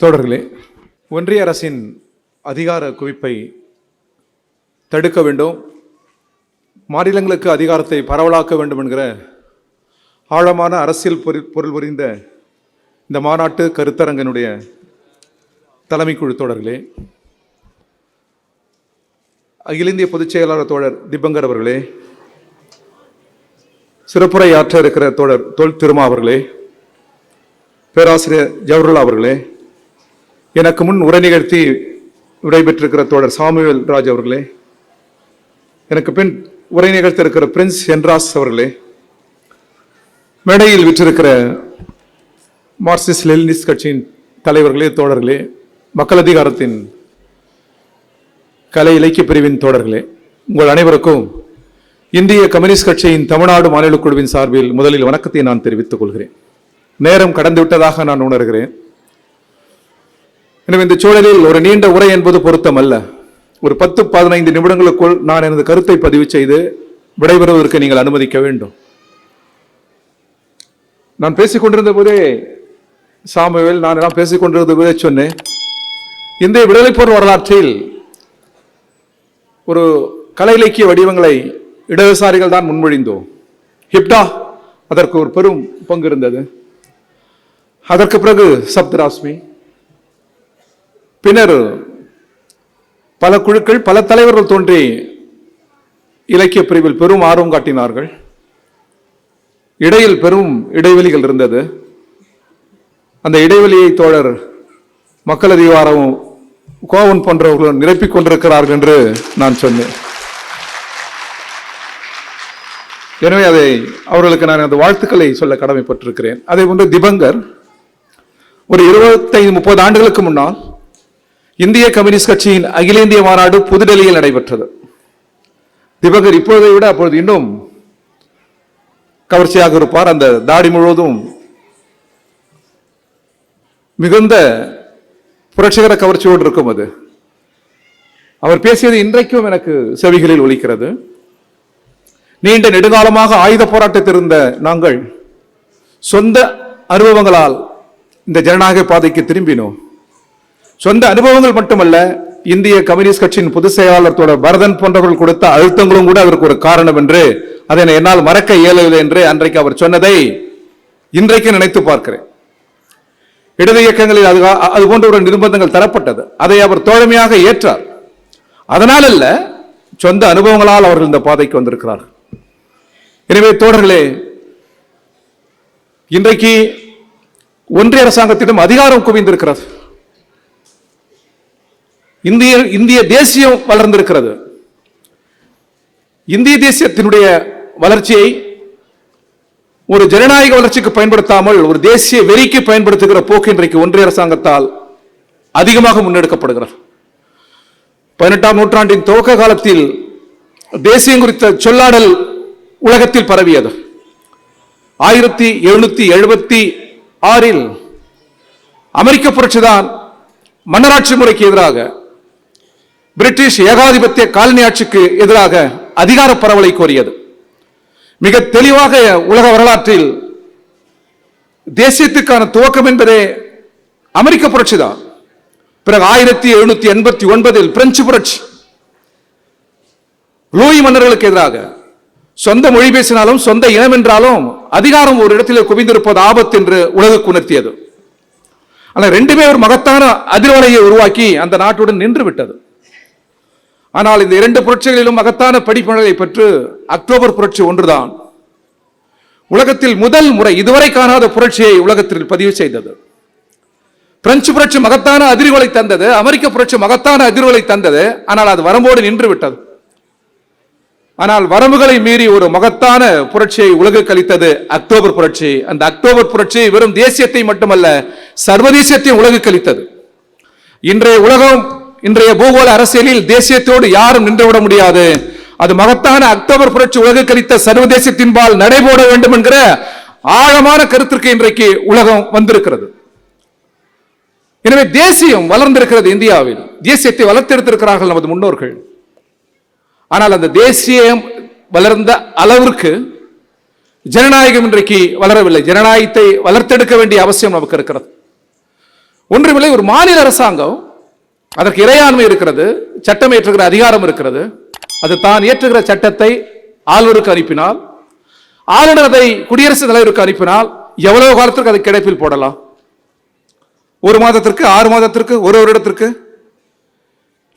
தோழர்களே ஒன்றிய அரசின் அதிகார குவிப்பை தடுக்க வேண்டும் மாநிலங்களுக்கு அதிகாரத்தை பரவலாக்க வேண்டும் என்கிற ஆழமான அரசியல் பொருள் பொருள் புரிந்த இந்த மாநாட்டு கருத்தரங்கனுடைய தலைமைக்குழு தோழர்களே அகில இந்திய பொதுச் செயலாளர் தோழர் திபங்கர் அவர்களே சிறப்புரை ஆற்ற இருக்கிற தோழர் தொல் திருமா அவர்களே பேராசிரியர் ஜவஹர்லா அவர்களே எனக்கு முன் உரை நிகழ்த்தி விடைபெற்றிருக்கிற தோழர் சாமுவேல் ராஜ் அவர்களே எனக்கு பின் உரை நிகழ்த்திருக்கிற பிரின்ஸ் ஹென்ராஸ் அவர்களே மேடையில் விற்றிருக்கிற மார்க்சிஸ்ட் லெனினிஸ்ட் கட்சியின் தலைவர்களே தோழர்களே மக்கள் அதிகாரத்தின் கலை இலக்கிய பிரிவின் தோழர்களே உங்கள் அனைவருக்கும் இந்திய கம்யூனிஸ்ட் கட்சியின் தமிழ்நாடு மாநில குழுவின் சார்பில் முதலில் வணக்கத்தை நான் தெரிவித்துக் கொள்கிறேன். நேரம் கடந்துவிட்டதாக நான் உணர்கிறேன். எனவே இந்த சூழலில் ஒரு நீண்ட உரை என்பது பொருத்தமல்ல. ஒரு பத்து பதினைந்து நிமிடங்களுக்குள் நான் எனது கருத்தை பதிவு செய்து விடைபெறுவதற்கு நீங்கள் அனுமதிக்க வேண்டும். நான் பேசிக் கொண்டிருந்த போதே சாமுவேல் நான் எல்லாம் பேசிக்கொண்டிருந்த போதே சொன்னேன். இந்திய விடுதலை போர் வரலாற்றில் ஒரு கலை இலக்கிய வடிவங்களை இடதுசாரிகள் தான் முன்மொழிந்தோம். ஹிப்டா அதற்கு ஒரு பெரும் பங்கு இருந்தது. அதற்கு பிறகு சப்தராஸ்மி பின்னர் பல குழுக்கள் பல தலைவர்கள் தோன்றி இலக்கிய பிரிவில் பெரும் ஆர்வம் காட்டினார்கள். இடையில் பெரும் இடைவெளிகள் இருந்தது. அந்த இடைவெளியை தோழர் மக்கள் அதிகாரம் கோவன் போன்றவர்களும் நிரப்பிக் கொண்டிருக்கிறார்கள் என்று நான் சொன்னேன். எனவே அதை அவர்களுக்கு நான் அந்த வாழ்த்துக்களை சொல்ல கடமைப்பட்டிருக்கிறேன். அதே போன்று திபங்கர் ஒரு இருபத்தைந்து முப்பது ஆண்டுகளுக்கு முன்னால் இந்திய கம்யூனிஸ்ட் கட்சியின் அகில இந்திய மாநாடு புதுடெல்லியில் நடைபெற்றது. திவகர் இப்பொழுதை விட அப்பொழுது இன்னும் கவர்ச்சியாக இருப்பார். அந்த தாடி முழுவதும் மிகுந்த புரட்சிகர கவர்ச்சியோடு இருக்கும் அது. அவர் பேசியது இன்றைக்கும் எனக்கு செவிகளில் ஒலிக்கிறது. நீண்ட நெடுங்காலமாக ஆயுத போராட்டத்தில் இருந்த நாங்கள் சொந்த அனுபவங்களால் இந்த ஜனநாயக பாதைக்கு திரும்பினோம். சொந்த அனுபவங்கள் மட்டுமல்ல இந்திய கம்யூனிஸ்ட் கட்சியின் பொதுச் செயலாளர் பரதன் போன்றவர்கள் கொடுத்த அழுத்தங்களும் கூட அதற்கு ஒரு காரணம் என்று அதை என்னால் மறக்க இயலவில்லை என்று அன்றைக்கு அவர் சொன்னதை இன்றைக்கு நினைத்து பார்க்கிறேன். இடது இயக்கங்களில் அது அது போன்ற ஒரு நிர்பந்தங்கள் தரப்பட்டது. அதை அவர் தோழமையாக ஏற்றார். அதனால் அல்ல சொந்த அனுபவங்களால் அவர்கள் இந்த பாதைக்கு வந்திருக்கிறார்கள். எனவே தோழர்களே இன்றைக்கு ஒன்றிய அரசாங்கத்திடம் அதிகாரம் குவிந்திருக்கிறது. இந்திய இந்திய தேசியம் வளர்ந்திருக்கிறது. இந்திய தேசியத்தினுடைய வளர்ச்சியை ஒரு ஜனநாயக வளர்ச்சிக்கு பயன்படுத்தாமல் ஒரு தேசிய வெறிக்கு பயன்படுத்துகிற போக்கு இன்றைக்கு ஒன்றிய அரசாங்கத்தால் அதிகமாக முன்னெடுக்கப்படுகிறது. பதினெட்டாம் நூற்றாண்டின் துவக்க காலத்தில் தேசியம் குறித்த சொல்லாடல் உலகத்தில் பரவியது. ஆயிரத்தி எழுநூத்தி எழுபத்தி ஆறில் அமெரிக்க புரட்சிதான் மன்னராட்சி முறைக்கு எதிராக பிரிட்டிஷ் ஏகாதிபத்திய காலனி ஆட்சிக்கு எதிராக அதிகார பரவலை கோரியது. மிக தெளிவாக உலக வரலாற்றில் தேசியத்துக்கான துவக்கம் என்பதே அமெரிக்க புரட்சிதான் பிறகு ஆயிரத்தி எழுநூத்தி எண்பத்தி ஒன்பதில் பிரெஞ்சு புரட்சி. லூயி மன்னர்களுக்கு எதிராக சொந்த மொழி பேசினாலும் சொந்த இனம் என்றாலும் அதிகாரம் ஒரு இடத்திலே குவிந்திருப்பது ஆபத்து என்று உலகுக்கு உணர்த்தியது. ஆனால் ரெண்டுமே ஒரு மகத்தான அதிர்வலையை உருவாக்கி அந்த நாட்டுடன் நின்று விட்டது. ஆனால் இந்த இரண்டு புரட்சிகளிலும் மகத்தான படிப்பனலை பெற்று அக்டோபர் புரட்சி ஒன்றுதான். உலகத்தில் முதல் முறை இதுவரை காணாத புரட்சியை உலகத்தில் பதிவு செய்தது. பிரெஞ்சு புரட்சி மகத்தான அதிர்வுகளை தந்தது அமெரிக்க புரட்சி மகத்தான அதிர்வுகளை தந்தது ஆனால் அது வரம்போடு நின்று விட்டது ஆனால் வரம்புகளை மீறி ஒரு மகத்தான புரட்சியை உலகுக்கு கழித்தது அக்டோபர் புரட்சி. அந்த அக்டோபர் புரட்சி வெறும் தேசியத்தை மட்டுமல்ல சர்வதேசத்தை உலகுக்கு கழித்தது இன்றைய உலகம் இன்றைய பூகோள அரசியலில் தேசியத்தோடு யாரும் நின்றுவிட முடியாது. அது மகத்தான அக்டோபர் புரட்சி உலக கழித்த சர்வதேசத்தின்பால் நடைபோட வேண்டும் என்கிற ஆழமான கருத்திற்கு இன்றைக்கு உலகம் வந்திருக்கிறது. எனவே தேசியம் வளர்ந்திருக்கிறது இந்தியாவில். தேசியத்தை வளர்த்தெடுத்திருக்கிறார்கள் நமது முன்னோர்கள். ஆனால் அந்த தேசியம் வளர்ந்த அளவிற்கு ஜனநாயகம் இன்றைக்கு வளரவில்லை. ஜனநாயகத்தை வளர்த்தெடுக்க வேண்டிய அவசியம் நமக்கு இருக்கிறது. ஒன்றுமில்லை ஒரு மாநில அரசாங்கம் அதற்கு இறையாண்மை இருக்கிறது சட்டம் ஏற்றுகிற அதிகாரம் இருக்கிறது. அது தான் ஏற்றுகிற சட்டத்தை ஆளுநருக்கு அனுப்பினால் ஆளுநர் அதை குடியரசுத் தலைவருக்கு அனுப்பினால் எவ்வளவு காலத்திற்கு அதை கிடைப்பில் போடலாம்? ஒரு மாதத்திற்கு ஆறு மாதத்திற்கு ஒரு வருடத்திற்கு?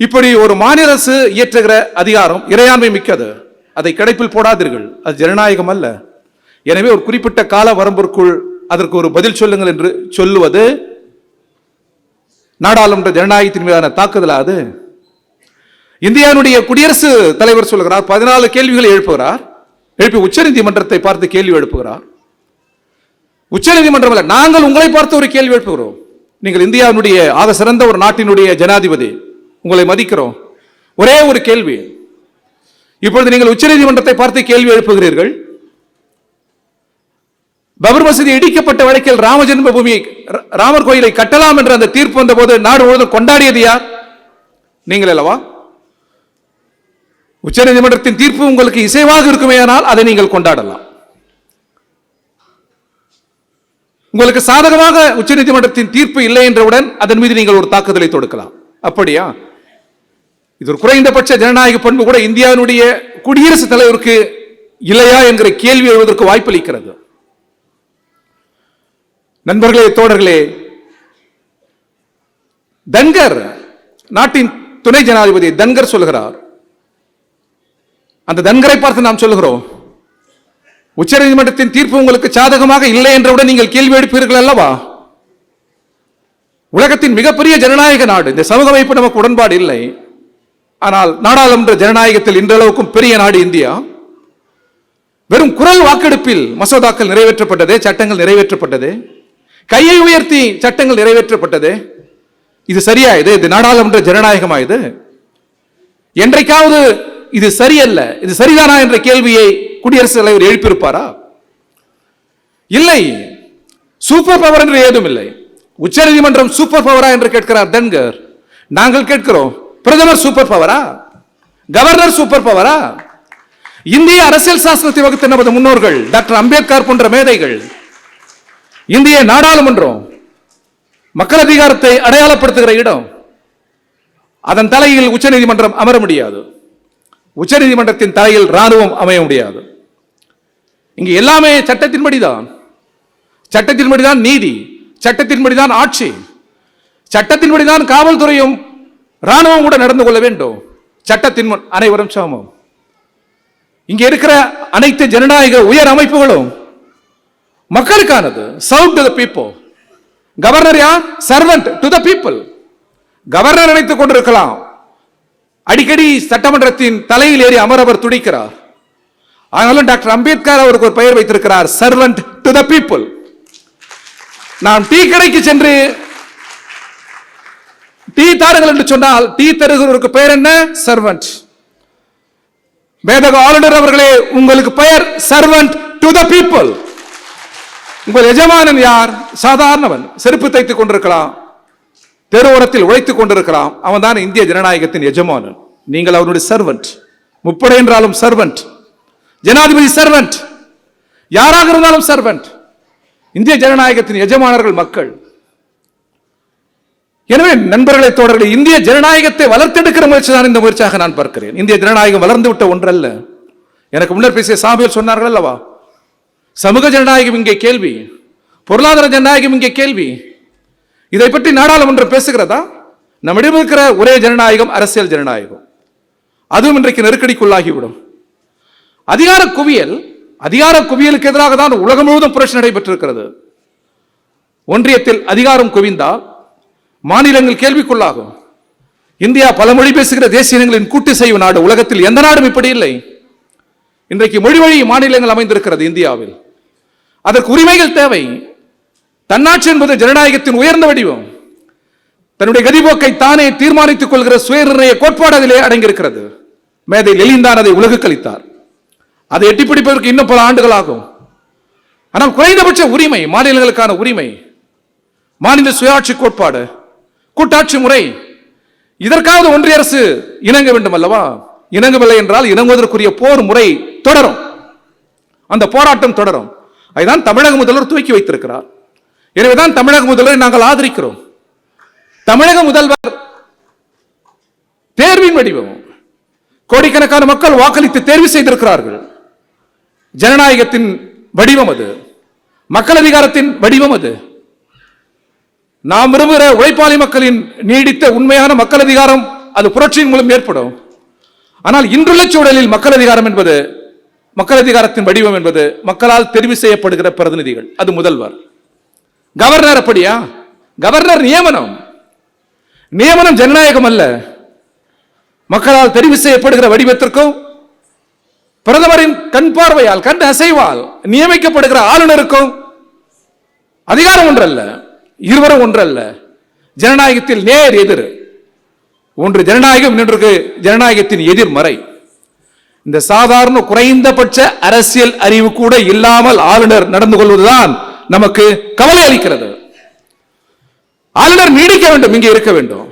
இப்படி ஒரு மாநில அரசு இயற்றுகிற அதிகாரம் இறையாண்மை மிக்கது. அதை கிடைப்பில் போடாதீர்கள். அது ஜனநாயகம் அல்ல. எனவே ஒரு குறிப்பிட்ட கால வரம்பிற்குள் அதற்கு ஒரு பதில் சொல்லுங்கள் என்று சொல்லுவது நாடாளுமன்ற ஜனநாயகத்தின் மீதான தாக்குதலா அது? இந்தியாவுடைய குடியரசு தலைவர் சொல்கிறார் பதினாலு கேள்விகளை எழுப்புகிறார். எழுப்பி உச்சநீதிமன்றத்தை பார்த்து கேள்வி எழுப்புகிறார். உச்சநீதிமன்றம் அல்ல நாங்கள் உங்களை பார்த்து ஒரு கேள்வி எழுப்புகிறோம். நீங்கள் இந்தியாவினுடைய ஆக சிறந்த ஒரு நாட்டினுடைய ஜனாதிபதி உங்களை மதிக்கிறோம். ஒரே ஒரு கேள்வி. இப்பொழுது நீங்கள் உச்சநீதிமன்றத்தை பார்த்து கேள்வி எழுப்புகிறீர்கள். பபர் மசூதி இடிக்கப்பட்ட வழக்கில் ராம ஜென்மபூமி ராமர் கோயிலை கட்டலாம் என்ற அந்த தீர்ப்பு வந்தபோது நாடு முழுவதும் கொண்டாடியது யார்? நீங்கள் அல்லவா? உச்சநீதிமன்றத்தின் தீர்ப்பு உங்களுக்கு இசைவாக இருக்குமேயானால் அதை நீங்கள் கொண்டாடலாம். உங்களுக்கு சாதகமாக உச்சநீதிமன்றத்தின் தீர்ப்பு இல்லை என்றவுடன் அதன் மீது நீங்கள் ஒரு தாக்குதலை தொடுக்கலாம். அப்படியா? இது ஒரு குறைந்தபட்ச ஜனநாயக பண்பு கூட இந்தியாவினுடைய குடியரசுத் தலைவருக்கு இல்லையா என்கிற கேள்வி எழுவதற்கு வாய்ப்பளிக்கிறது. நண்பர்களே தோழர்களே தன்கர் நாட்டின் துணை ஜனாதிபதி தன்கர் சொல்கிறார் அந்த தன்கரை பார்த்து நாம் சொல்லுகிறோம் உச்சநீதிமன்றத்தின் தீர்ப்பு உங்களுக்கு சாதகமாக இல்லை என்றவுடன் நீங்கள் கேள்வி எடுப்பீர்கள் அல்லவா? உலகத்தின் மிகப்பெரிய ஜனநாயக நாடு இந்த சமூக அமைப்பு நமக்கு உடன்பாடு இல்லை. ஆனால் நாடாளுமன்ற ஜனநாயகத்தில் இன்றளவுக்கும் பெரிய நாடு இந்தியா. வெறும் குரல் வாக்கெடுப்பில் மசோதாக்கள் நிறைவேற்றப்பட்டது சட்டங்கள் நிறைவேற்றப்பட்டது. கையை உயர்த்தி சட்டங்கள் நிறைவேற்றப்பட்டது. இது சரியா இது இது நாடாளுமன்ற ஜனநாயகமா இது என்றைக்காவது இது சரியல்ல இது சரிதானா என்ற கேள்வியை குடியரசுத் தலைவர் எழுப்பியிருப்பாரா? இல்லை. சூப்பர் பவர் என்று ஏதும் இல்லை. உச்சநீதிமன்றம் சூப்பர் பவரா என்று கேட்கிறார் தன்கர். நாங்கள் கேட்கிறோம் பிரதமர் சூப்பர் பவரா? கவர்னர் சூப்பர் பவரா? இந்திய அரசியல் சாஸ்திரத்தை வகுத்த நமது முன்னோர்கள் டாக்டர் அம்பேத்கர் போன்ற மேதைகள் இந்திய நாடாளுமன்றம் மக்கள் அதிகாரத்தை அடையாளப்படுத்துகிற இடம். அதன் தலையில் உச்சநீதிமன்றம் அமர முடியாது. உச்சநீதிமன்றத்தின் தலையில் ராணுவம் அமைய முடியாது. இங்கு எல்லாமே சட்டத்தின்படிதான். சட்டத்தின்படிதான் நீதி சட்டத்தின்படிதான் ஆட்சி சட்டத்தின்படிதான் காவல்துறையும் ராணுவம் கூட நடந்து கொள்ள வேண்டும். சட்டத்தின் அனைவரும் சமம். இங்கே இருக்கிற அனைத்து ஜனநாயக உயர் அமைப்புகளும் மக்களுக்கானது. Servant to the people governor யார்? Servant to the people governor நினைத்துக் கொண்டிருக்கலாம். அடிக்கடி சட்டமன்றத்தின் தலையில் ஏறி அமரவர் துடிக்கிறார். ஆனாலும் டாக்டர் அம்பேத்கர் அவருக்கு ஒரு பெயர் வைத்திருக்கிறார். சர்வெண்ட் டு த பீப்புள் நாம் டீ கடைக்கு சென்று டீ தாருங்கள் என்று சொன்னால் டீ தருகிறவருக்கு பெயர் என்ன? சர்வெண்ட் வேதக ஆளுநர் அவர்களே உங்களுக்கு பெயர் சர்வெண்ட் டு த பீப்புள் உங்கள் எஜமானன் யார்? சாதாரணவன். செருப்பு தைத்துக் கொண்டிருக்கலாம். தெருவோரத்தில் உழைத்துக் கொண்டிருக்கலாம். அவன் தான் இந்திய ஜனநாயகத்தின் எஜமானன். நீங்கள் அவனுடைய சர்வன்ட் முப்படை என்றாலும் சர்வன்ட் ஜனாதிபதி சர்வன்ட் யாராக இருந்தாலும் சர்வன்ட் இந்திய ஜனநாயகத்தின் எஜமானர்கள் மக்கள். எனவே நண்பர்களே தோழர்களே இந்திய ஜனநாயகத்தை வளர்த்தெடுக்கிற முயற்சி தான் இந்த முயற்சியாக நான் பார்க்கிறேன். இந்திய ஜனநாயகம் வளர்ந்து விட்ட ஒன்றல்ல. எனக்கு முன்னர் பேசிய சாமியல் சொன்னார்கள் அல்லவா? சமூக ஜனநாயகம் இங்கே கேள்வி. பொருளாதார ஜனநாயகம் இங்கே கேள்வி. இதை பற்றி நாடாளுமன்றம் பேசுகிறதா? நம்மிடம் இருக்கிற ஒரே ஜனநாயகம் அரசியல் ஜனநாயகம். அதுவும் இன்றைக்கு நெருக்கடிக்குள்ளாகிவிடும். அதிகார குவியல் அதிகார குவியலுக்கு எதிராக தான் உலகம் முழுவதும் புரட்சி நடைபெற்றிருக்கிறது. ஒன்றியத்தில் அதிகாரம் குவிந்தால் மாநிலங்கள் கேள்விக்குள்ளாகும். இந்தியா பல மொழி பேசுகிற தேசிய இனங்களின் கூட்டு செய்வு நாடு உலகத்தில் எந்த நாடும் இப்படி இல்லை. இன்றைக்கு மொழி வழி மாநிலங்கள் அமைந்திருக்கிறது இந்தியாவில். அதற்கு உரிமைகள் தேவை. தன்னாட்சி என்பது ஜனநாயகத்தின் உயர்ந்த வடிவம். தன்னுடைய கதிபோக்கை தானே தீர்மானித்துக் கொள்கிற சுயநிர்ணய கோட்பாடு அதிலே அடங்கியிருக்கிறது. மேதை லெலிந்தான் அதை உலகு கழித்தார் அதை எட்டி பிடிப்பதற்கு இன்னும் பல ஆண்டுகள் ஆகும் ஆனால் குறைந்தபட்ச உரிமை மாநிலங்களுக்கான உரிமை மாநில சுயாட்சி கோட்பாடு கூட்டாட்சி முறை இதற்காவது ஒன்றிய அரசு இணங்க வேண்டும் அல்லவா? இணங்கவில்லை என்றால் இணங்குவதற்குரிய போர் முறை தொடரும். அந்த போராட்டம் தொடரும். அதுதான் தமிழக முதல்வர் துவக்கி வைத்திருக்கிறார். எனவேதான் தமிழக முதல்வரை நாங்கள் ஆதரிக்கிறோம். தமிழக முதல்வர் தேர்வின் வடிவம் கோடிக்கணக்கான மக்கள் வாக்களித்து தேர்வு செய்திருக்கிறார்கள். ஜனநாயகத்தின் வடிவம் அது மக்கள் அதிகாரத்தின் வடிவம் அது. நாம் விரும்புகிற உழைப்பாளி மக்களின் நீடித்த உண்மையான மக்கள் அதிகாரம் அது புரட்சியின் மூலம் ஏற்படும். ஆனால் இன்றுள்ள சூழலில் மக்கள் அதிகாரம் என்பது மக்கள் அதிகாரத்தின் வடிவம் என்பது மக்களால் தெரிவு செய்யப்படுகிற பிரதிநிதிகள். அது முதல்வர். கவர்னர் அப்படியா? கவர்னர் நியமனம். நியமனம் ஜனநாயகம் அல்ல. மக்களால் தெரிவு செய்யப்படுகிற வடிவத்திற்கும் பிரதமரின் கண் பார்வையால் கண் அசைவால் நியமிக்கப்படுகிற ஆளுநருக்கும் அதிகாரம் ஒன்றல்ல. இருவரும் ஒன்றல்ல. ஜனநாயகத்தில் நேர் எதிர். ஒன்று ஜனநாயகம் இன்னொன்று ஜனநாயகத்தின் எதிர்மறை. இந்த சாதாரண குறைந்தபட்ச அரசியல் அறிவு கூட இல்லாமல் ஆளுநர் நடந்து கொள்வதுதான் நமக்கு கவலை அளிக்கிறது. ஆளுநர் நீடிக்க வேண்டும் இங்கே இருக்க வேண்டும்.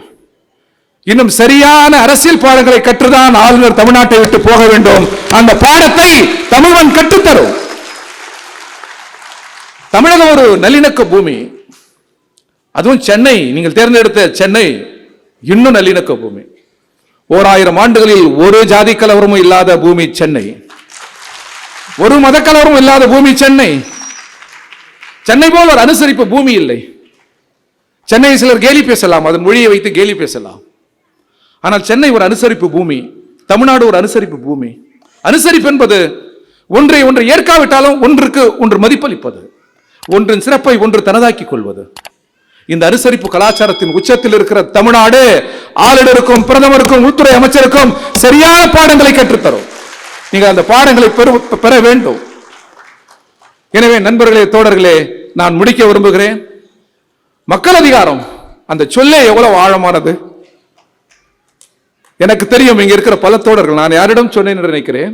இன்னும் சரியான அரசியல் பாடங்களை கற்றுதான் ஆளுநர் தமிழ்நாட்டை விட்டு போக வேண்டும். அந்த பாடத்தை தமிழன் கற்றுத்தரும். தமிழகம் ஒரு நல்லிணக்க பூமி. அதுவும் சென்னை நீங்கள் தேர்ந்தெடுத்த சென்னை இன்னும் நல்லிணக்க பூமி. ஓராயிரம் ஆண்டுகளில் ஒரு ஜாதி கலவரமும் இல்லாத பூமி சென்னை. ஒரு மத கலவரமும் இல்லாத பூமி சென்னை. சென்னை போல் ஒரு அனுசரிப்பு பூமி இல்லை. சென்னை சிலர் கேலி பேசலாம் அதன் மொழியை வைத்து கேலி பேசலாம். ஆனால் சென்னை ஒரு அனுசரிப்பு பூமி தமிழ்நாடு ஒரு அனுசரிப்பு பூமி. அனுசரிப்பு என்பது ஒன்றை ஒன்று ஏற்காவிட்டாலும் ஒன்றுக்கு ஒன்று மதிப்பளிப்பது ஒன்றின் சிறப்பை ஒன்று தனதாக்கிக் கொள்வது. இந்த அனுசரிப்பு கலாச்சாரத்தின் உச்சத்தில் இருக்கிற தமிழ்நாடு ஆளுநருக்கும் பிரதமருக்கும் உள்துறை அமைச்சருக்கும் சரியான பாடங்களை கற்றுத்தரும். நீங்கள் அந்த பாடங்களை பெற வேண்டும். எனவே நண்பர்களே தோழர்களே நான் முடிக்க விரும்புகிறேன். மக்கள் அதிகாரம் அந்த சொல்லே எவ்வளவு ஆழமானது? எனக்கு தெரியும் இங்க இருக்கிற பல தோழர்கள் நான் யாரிடம் சொன்னேன் என்று நினைக்கிறேன்.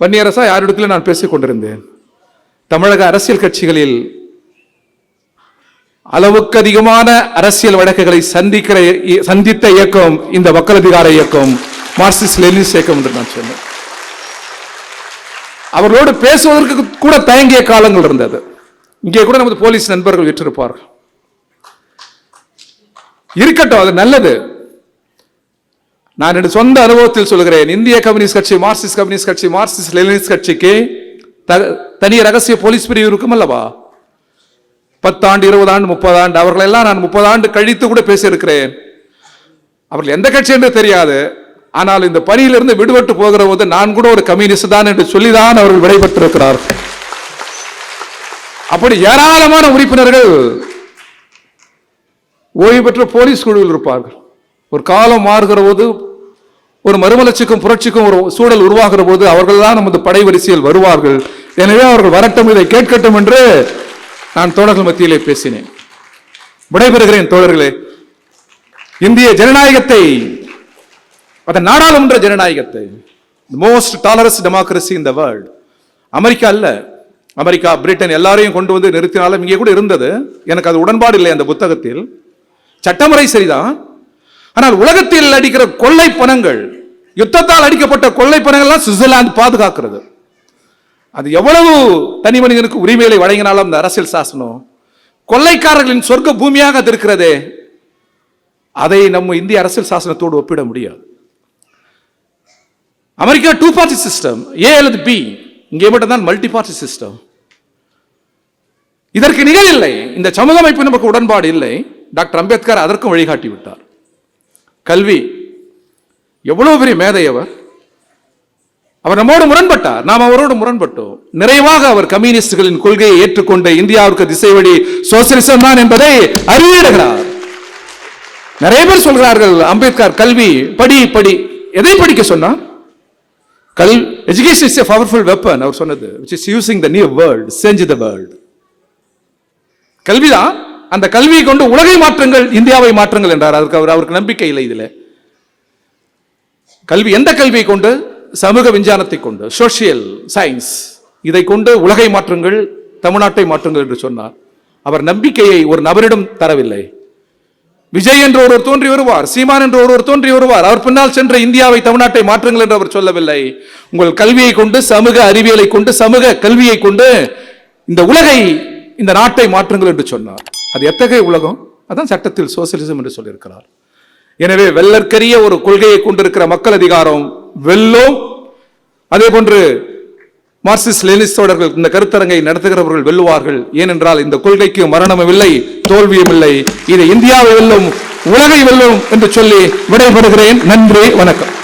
வன்னியரசா யாரிடத்தில் நான் பேசிக் கொண்டிருந்தேன் தமிழக அரசியல் கட்சிகளில் அளவுக்கு அதிகமான அரசியல் வழக்குகளை சந்திக்கிற இ- சந்தித்த இயக்கம் இந்த மக்கள் அதிகார இயக்கம் மார்க்சிஸ்ட் லெனிஸ் இயக்கம் என்று நான் சொன்னேன். அவர்களோடு பேசுவதற்கு கூட தயங்கிய காலங்கள் இருந்தது. இங்கே கூட நமது போலீஸ் நண்பர்கள் விற்றிருப்பார்கள் இருக்கட்டும் அது நல்லது. நான் என் சொந்த அனுபவத்தில் சொல்கிறேன். இந்திய கம்யூனிஸ்ட் கட்சி மார்க்சிஸ்ட் கம்யூனிஸ்ட் கட்சி மார்க்சிஸ்ட் லெனினிஸ்ட் கட்சிக்கு த- தனி ரகசிய போலீஸ் பிரிவு இருக்கும் அல்லவா? பத்தாண்டு இருபது ஆண்டு முப்பது ஆண்டு அவர்களெல்லாம் நான் முப்பது ஆண்டு கழித்து கூட பேசியிருக்கிறேன். அவர்கள் எந்த கட்சி என்று தெரியாது. ஆனால் இந்த பணியிலிருந்து விடுபட்டு போகிற போது நான் கூட ஒரு கம்யூனிஸ்ட் தான் என்று சொல்லிதான் அவர்கள் விடைபெற்றிருக்கிறார். அப்படி ஏராளமான உறுப்பினர்கள் ஓய்வு பெற்ற போலீஸ் குழுவில் இருப்பார்கள். ஒரு காலம் மாறுகிற போது ஒரு மறுமலர்ச்சிக்கும் புரட்சிக்கும் ஒரு சூழல் உருவாகிற போது அவர்கள் தான் நமது படை வரிசையில் வருவார்கள். எனவே அவர்கள் வரட்டும் இதை கேட்கட்டும் என்று நான் தோழர்கள் மத்தியிலே பேசினேன். விடைபெறுகிறேன் தோழர்களே. இந்திய ஜனநாயகத்தை அதன் நாடாளுமன்ற ஜனநாயகத்தை most tolerance democracy in the world America அல்ல. அமெரிக்கா பிரிட்டன் எல்லாரையும் கொண்டு வந்து நிறுத்தினாலும் இங்கே கூட இருந்தது. எனக்கு அது உடன்பாடு இல்லை அந்த புத்தகத்தில். சட்டமுறை சரிதான். ஆனால் உலகத்தில் அடிக்கிற கொள்ளை பணங்கள் யுத்தத்தால் அடிக்கப்பட்ட கொள்ளை பணங்கள்லாம் சுவிட்சர்லாந்து பாதுகாக்கிறது. அது எவ்வளவு தனி மனிதனுக்கு உரிமைகளை வழங்கினாலும் அந்த அரசியல் சாசனம் கொள்ளைக்காரர்களின் சொர்க்க பூமியாக அது இருக்கிறதே அதை நம்ம இந்திய அரசியல் சாசனத்தோடு ஒப்பிட முடியாது. America two party system A அல்லது பி இங்கே மட்டும்தான் மல்டி பார்ட்டி சிஸ்டம் இதற்கு நிகழ் இல்லை இந்த சமூக அமைப்பு நமக்கு உடன்பாடு இல்லை. டாக்டர் அம்பேத்கர் அதற்கும் வழிகாட்டி விட்டார். கல்வி எவ்வளவு பெரிய மேதை அவர்? அவர் நம்மோடு முரண்பட்டார். நாம் அவரோடு முரண்பட்டோம். நிறைவாக அவர் கம்யூனிஸ்டுகளின் கொள்கையை ஏற்றுக்கொண்டு இந்தியாவிற்கு திசை வழி சோசியலிசம் தான் என்பதை அறிவிடுகிறார் நிறைய பேர் சொல்கிறார்கள் அம்பேத்கர் கல்வி படி படி. எதை படிக்க சொன்னார்? கல் education is a powerful weapon அவர் சொன்னது which is using the new world change the world கல்விதான். அந்த கல்வியை கொண்டு உலகை மாற்றுங்கள் இந்தியாவை மாற்றுங்கள் என்றார். அதற்கு அவர் அவருக்கு நம்பிக்கை இல்லை இதில். கல்வி எந்த கல்வியை கொண்டு? சமூக விஞ்ஞானத்தை கொண்டு சோஷியல் சயின்ஸ் இதை கொண்டு உலகை மாற்றுங்கள் தமிழ்நாட்டை மாற்றுங்கள் என்று சொன்னார். அவர் நம்பிக்கையை ஒரு நபரிடம் தரவில்லை. விஜய் என்று ஒருவர் தோன்றி வருவார் சீமான் என்று ஒருவர் தோன்றி வருவார் அவர் பின்னால் சென்ற இந்தியாவை தமிழ்நாட்டை மாற்றுங்கள் என்று அவர் சொல்லவில்லை. உங்கள் கல்வியை கொண்டு சமூக அறிவியலை கொண்டு சமூக கல்வியை கொண்டு இந்த உலகை இந்த நாட்டை மாற்றுங்கள் என்று சொன்னார். அது எத்தகைய உலகம்? அதான் சட்டத்தில் சோசியலிசம் என்று சொல்லியிருக்கிறார். எனவே வெள்ளற்கரிய ஒரு கொள்கையை கொண்டிருக்கிற மக்கள் அதிகாரம் வெல்லும். அதே போன்று மார்க்சிஸ்ட் லெனிஸ்டோடர்கள் இந்த கருத்தரங்கை நடத்துகிறவர்கள் வெல்லுவார்கள். ஏனென்றால் இந்த கொள்கைக்கு மரணமும் இல்லை தோல்வியும் இல்லை. இது இந்தியாவை வெல்லும் உலகை வெல்லும் என்று சொல்லி விடைபெறுகிறேன். நன்றி வணக்கம்.